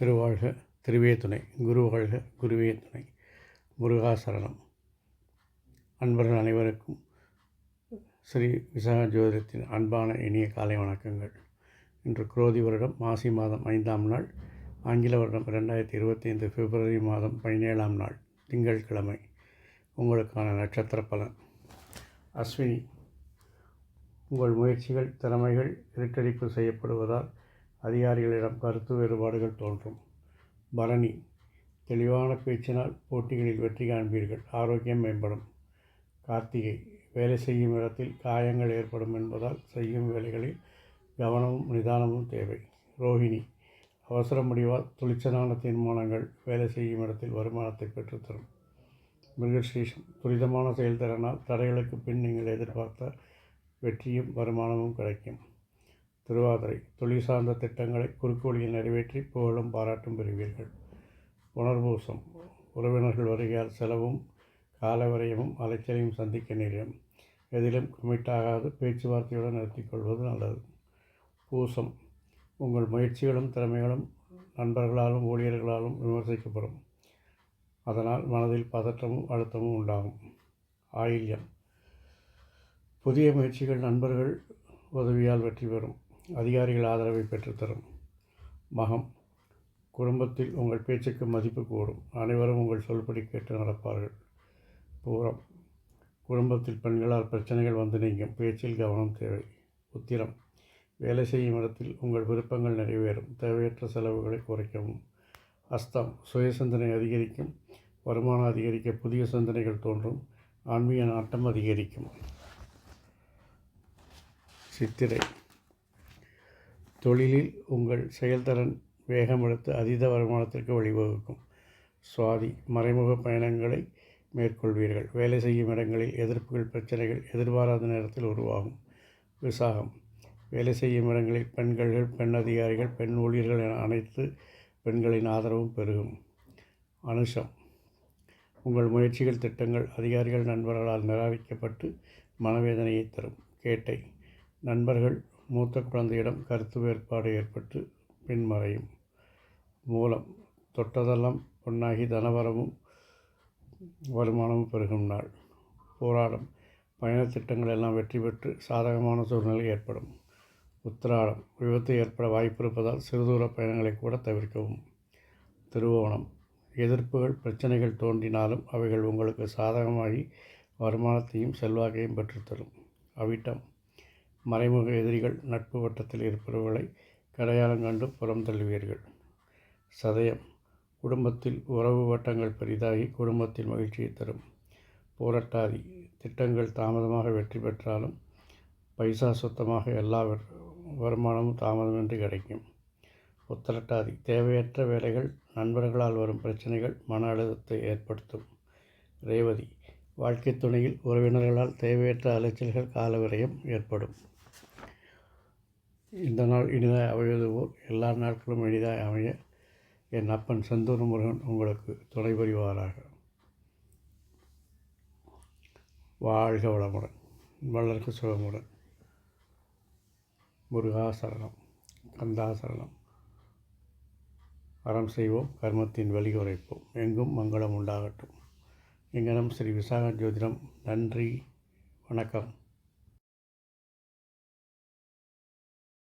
திருவாழ்க திருவே துணை. குரு வாழ்க குருவே துணை. முருகாசரணம் அன்பர்கள் அனைவருக்கும் ஸ்ரீ விசாக ஜோதிடத்தின் அன்பான இனிய காலை வணக்கங்கள். இன்று குரோதி வருடம் மாசி மாதம் ஐந்தாம் நாள் ஆங்கில வருடம் ரெண்டாயிரத்தி இருபத்தைந்து பிப்ரவரி மாதம் பதினேழாம் நாள் திங்கட்கிழமை. உங்களுக்கான நட்சத்திர பலன். அஸ்வினி உங்கள் முயற்சிகள் திறமைகள் இருட்டடிப்பு செய்யப்படுவதால் அதிகாரிகளிடம் கருத்து வேறுபாடுகள் தோன்றும். பரணி தெளிவான பேச்சினால் போட்டிகளில் வெற்றி காண்பீர்கள். ஆரோக்கியம் மேம்படும். கார்த்திகை வேலை செய்யும் இடத்தில் காயங்கள் ஏற்படும் என்பதால் செய்யும் வேலைகளில் கவனமும் நிதானமும் தேவை. ரோஹிணி அவசர முடிவால் துளிச்சலான தீர்மானங்கள் வேலை செய்யும் இடத்தில் வருமானத்தை பெற்றுத்தரும். மிருகசீஷம் துரிதமான செயல்திறனால் தடைகளுக்கு பின் நீங்கள் எதிர்பார்த்த வெற்றியும் வருமானமும் கிடைக்கும். திருவாதிரை தொழில் சார்ந்த திட்டங்களை குறுக்கு வழியில் நிறைவேற்றி புகழும் பாராட்டும் பெறுவீர்கள். புனர்பூசம் உறவினர்கள் வருகையால் செலவும் காலவரையமும் அலைச்சலையும் சந்திக்க நேரம் எதிலும் கமிட் ஆகாது பேச்சுவார்த்தையுடன் நிறுத்திக்கொள்வது நல்லது. பூசம். உங்கள் முயற்சிகளும் திறமைகளும் நண்பர்களாலும் ஊழியர்களாலும் விமர்சிக்கப்படும். அதனால் மனதில் பதற்றமும் அழுத்தமும் உண்டாகும். ஆயில்யம். புதிய முயற்சிகள் நண்பர்கள் உதவியால் வெற்றி பெறும். அதிகாரிகள் ஆதரவை பெற்றுத்தரும். மகம் குடும்பத்தில் உங்கள் பேச்சுக்கு மதிப்பு கூடும். அனைவரும் உங்கள் சொல்படி கேட்டு நடப்பார்கள். பூரம் குடும்பத்தில் பெண்களால் பிரச்சனைகள் வந்து நீங்கும். பேச்சில் கவனம் தேவை. உத்திரம் வேலை செய்யும் இடத்தில் உங்கள் விருப்பங்கள் நிறைவேறும். தேவையற்ற செலவுகளை குறைக்கவும். அஸ்தம் சுய சிந்தனை அதிகரிக்கும். வருமானம் அதிகரிக்க புதிய சிந்தனைகள் தோன்றும். ஆன்மீக நாட்டம் அதிகரிக்கும். சித்திரை தொழிலில் உங்கள் செயல்திறன் வேகமெடுத்து அதீத வருமானத்திற்கு வழிவகுக்கும். சுவாதி மறைமுக பயணங்களை மேற்கொள்வீர்கள். வேலை செய்யும் இடங்களில் எதிர்ப்புகள் பிரச்சனைகள் எதிர்பாராத நேரத்தில் உருவாகும். விசாகம் வேலை செய்யும் இடங்களில் பெண்கள் பெண் அதிகாரிகள் பெண் ஊழியர்கள் என அனைத்து பெண்களின் ஆதரவும் பெருகும். அனுஷம் உங்கள் முயற்சிகள் திட்டங்கள் அதிகாரிகள் நண்பர்களால் நிராகரிக்கப்பட்டு மனவேதனையை தரும். கேட்டை நண்பர்கள் மூத்த குழந்தையிடம் கருத்து வேறுபாடு ஏற்பட்டு பின்மறையும். மூலம் தொட்டதெல்லாம் பொன்னாகி தனவரமும் வருமானமும் பெருகும் நாள். போராடம் பயணத்திட்டங்கள் எல்லாம் வெற்றி பெற்று சாதகமான சூழ்நிலை ஏற்படும். உத்திராடம் விபத்து ஏற்பட வாய்ப்பு இருப்பதால் சிறுதூர பயணங்களை கூட தவிர்க்கவும். திருவோணம் எதிர்ப்புகள் பிரச்சனைகள் தோன்றினாலும் அவைகள் உங்களுக்கு சாதகமாகி வருமானத்தையும் செல்வாக்கையும் பெற்றுத்தரும். அவிட்டம் மறைமுக எதிரிகள் நட்பு வட்டத்தில் இருப்பவர்களை கடையாளம் கண்டு புறம் தள்ளுவீர்கள். சதயம். குடும்பத்தில் உறவு வட்டங்கள் பெரிதாகி குடும்பத்தில் மகிழ்ச்சியை தரும். போராட்டாதி. திட்டங்கள் தாமதமாக வெற்றி பெற்றாலும் பைசா சுத்தமாக எல்லா வருமானமும் தாமதமின்றி கிடைக்கும். உத்தரட்டாதி தேவையற்ற வேலைகள் நண்பர்களால் வரும் பிரச்சனைகள் மன அழுத்தத்தை ஏற்படுத்தும். ரேவதி. வாழ்க்கை துணையில் உறவினர்களால் தேவையற்ற அலைச்சல்கள் காலவிரயம் ஏற்படும். இந்த நாள் இனிதாய் அமைவது போல் எல்லா நாட்களும் இனிதாக அமைய என் அப்பன் செந்தூர் முருகன் உங்களுக்கு துணை புரிவாராக. வாழ்க வளமுடன் வளர்க்க சுகமுடன். முருகாசரணம் கந்தாசரணம் அறம் செய்வோம் கர்மத்தின் வழி குறைப்போம் எங்கும் மங்களம் உண்டாகட்டும். எங்கனம் ஸ்ரீ விசாக ஜோதிடம் நன்றி வணக்கம்.